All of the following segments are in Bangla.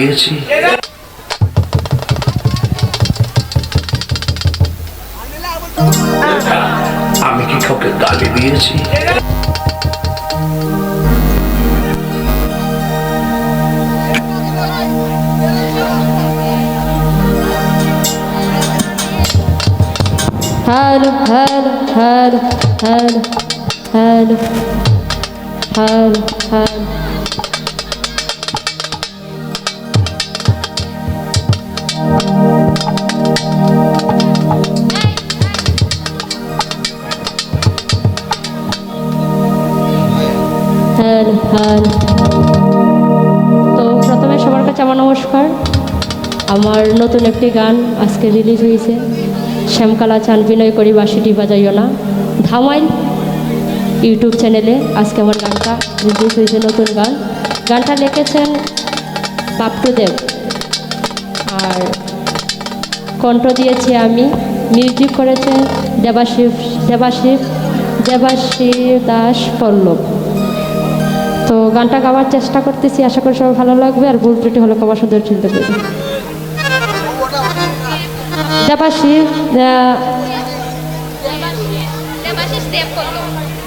দিয়েছি। আমি কি কাউকে গালি দিয়েছি? Hello hello hello hello hello hello hello. তো প্রথমে সবার কাছে আমার নমস্কার। আমার নতুন একটি গান আজকে রিলিজ হয়েছে। শ্যামকালা চান বিনয় করি বাসিটি বাজাইও না। ধামাইল ইউটিউব চ্যানেলে আজকে আমার গানটা রিলিজ হয়েছে, নতুন গান। গানটা লিখেছেন বাপ্টুদেব আর কণ্ঠ দিয়েছি আমি। মিউজিক করেছেন দেবাশিব দেবাশিব দেবাশিব দাস পল্লব। তো গানটা গাওয়ার চেষ্টা করতেছি, আশা করি সবাই ভালো লাগবে, আর ভুল ত্রুটি হলে কবার সুন্দর চিনতে পারবে দেবাশিব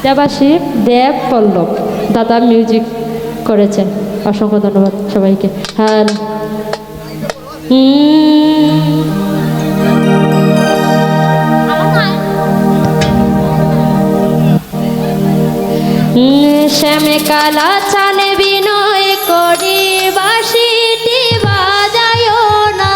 দেবাশিব দেব পল্লব। দাদা মিউজিক করেছেন। অসংখ্য ধন্যবাদ সবাইকে। হ্যাঁ শ্যামে কালা চানে বিনয় করি বাসিটি বাজায় না।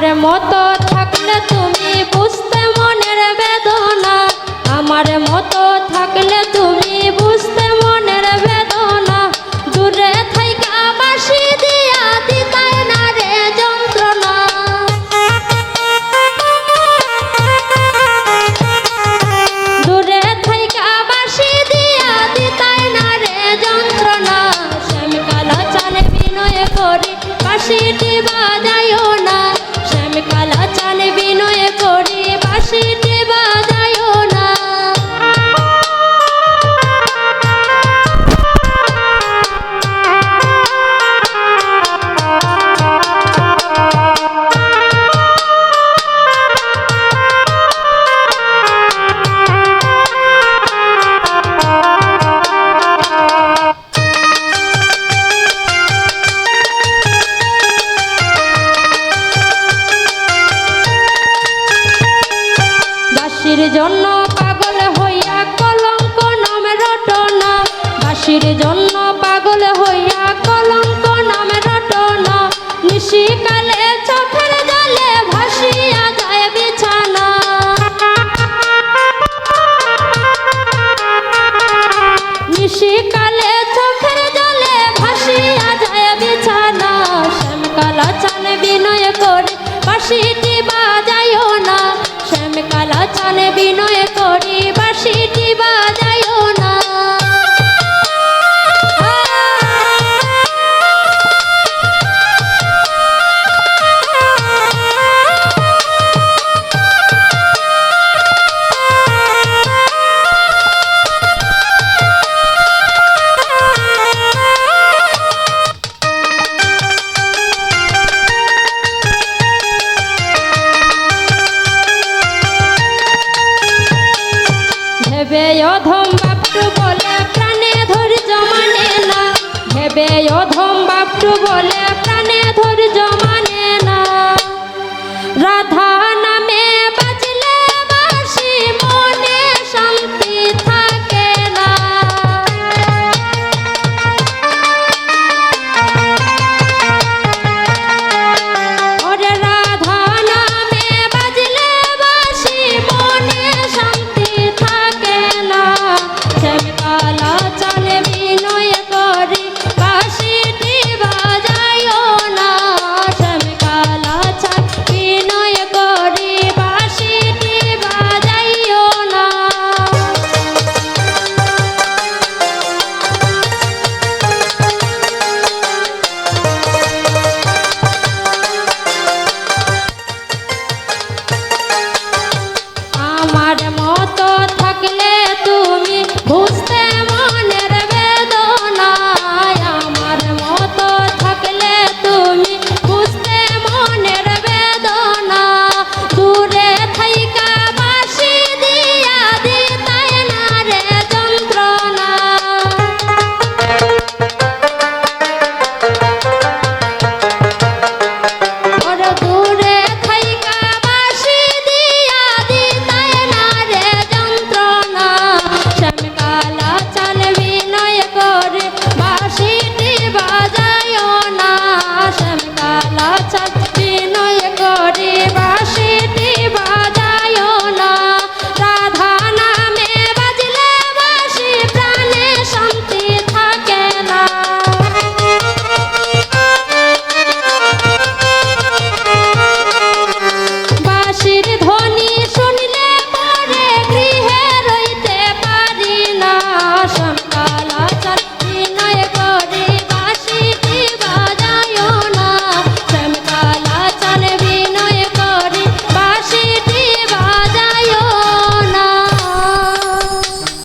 আমার মতো থাকলে তুমি বুঝতে মনের বেদনা। আমার মতো থাকলে জন্য পাগল হইয়া কলঙ্ক নামে রটনা। বাসির জন্য পাগল হইয়া কলঙ্ক নামে রটনা। নিশিকালে চোখের জলে ভাসিয়া যায় বিছানা। নিশিকালে চোখের জলে ভাসিয়া যায় বিছানা। শ্যামকালা চানে বিনয় করে বাসিটি বাজায়ও না। চানে বিনয় করি। ভেবে অধম বাপটু বলে প্রাণে ধৈর্য মানে না। ভেবে অধম বাপটু বলে প্রাণে